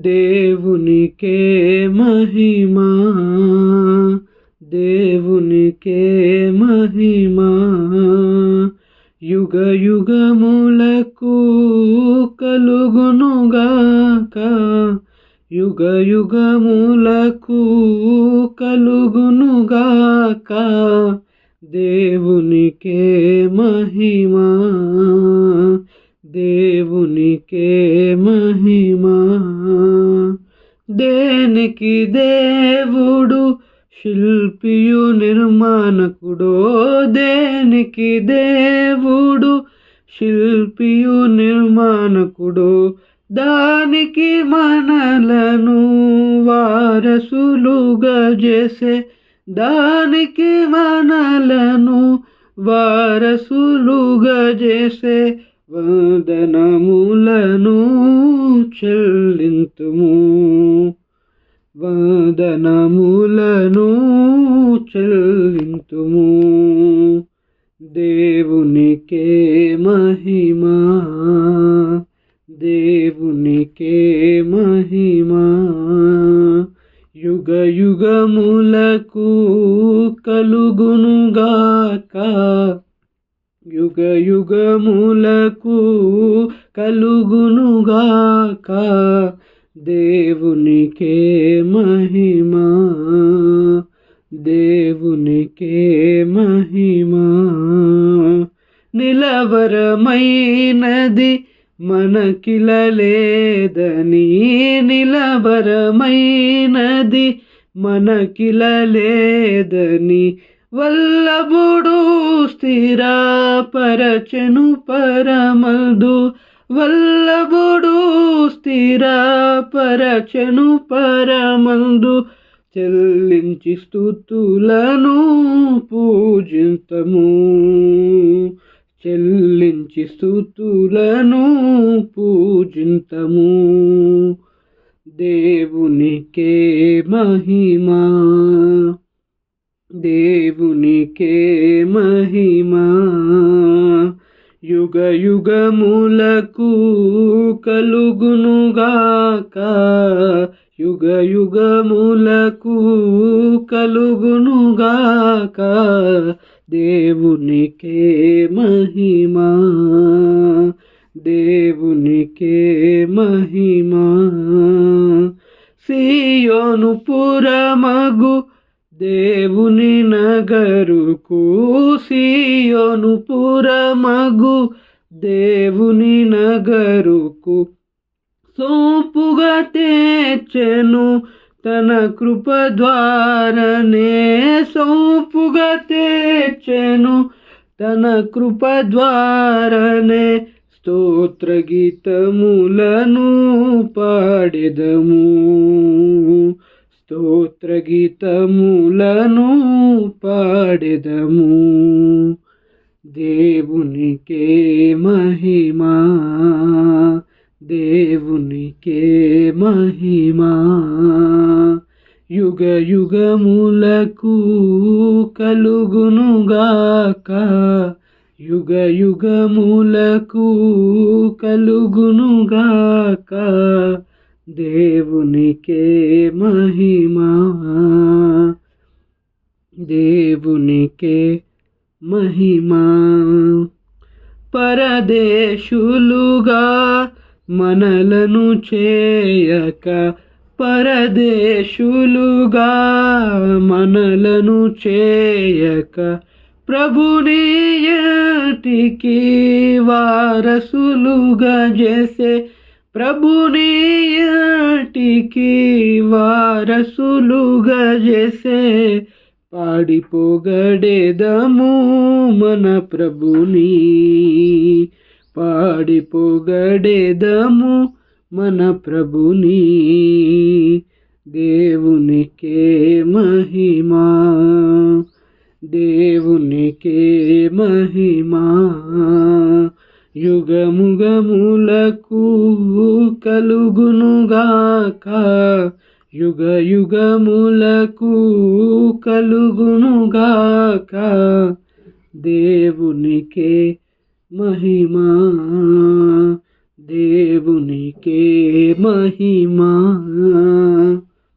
దేవునికే మహిమా దేవునికే మహిమా. యుగ యుగములకు కలుగునుగాక యుగ యుగములకు కలుగునుగాక దేవునికే మహిమా. కే మహిమా? దేనికి దేవుడు శిల్పియు నిర్మాణకుడో? దేనికి దేవుడు శిల్పియు నిర్మాణకుడో? దానికి మనలను వారసులుగా చేసే దానికి మనలను వారసులుగా చేసే వందనములను చెల్లింతుము. వందనములను చెల్లింతుము. దేవునికే మహిమా. దేవునికే మహిమా. యుగ యుగములకు కలుగునుగాక. యుగ యుగములకు కలుగునుగాక దేవునికే మహిమా దేవునికే మహిమా. నిలవరమైనది మనకిలలేదని నిలవరమైనది మనకిలలేదని వల్లభుడు స్థిరపరచెను పరమదు వల్లభుడు స్థిరపరచెను పరమందు చెల్లించి స్థుతులను పూజింతము. చెల్లించి స్థుతులను పూజింతము. దేవునికే మహిమా. దేవునికే మహిమా. యుగ యుగములకు కలుగునుగాక. యుగ యుగములకు కలుగునుగాక. దేవునికే మహిమా. దేవునికే మహిమా. సియోను పురమగు దేవుని నగరుకు సియోను పురమగు దేవుని నగరుకు సోపుగా తెచ్చెను తన కృప ద్వారనే సోపుగా తెచ్చెను తన కృప ద్వారనే స్తోత్ర గీతములను పాడెదము. స్తోత్ర గీతములను పాడెదము. దేవునికే మహిమా. దేవునికే మహిమా. యుగ యుగములకు కలుగునుగాక. యుగ యుగములకు కలుగునుగాక. దేవునికే మహిమా. దేవునికే మహిమా. పరదేశులుగా మనలను చేయక పరదేశులుగా మనలను చేయక ప్రభునియటికి వారసులుగా చేసే ప్రభునియటికి వారసులుగా చేసే పాడిపోగడేదము మన ప్రభుని. పాడిపోగడేదము మన ప్రభుని. దేవునికే మహిమా దేవునికే మహిమా. యుగముగములకు కలుగునుగాక. యుగ యుగములకు కలుగునుగాక. దేవునికే మహిమా. దేవునికే మహిమా.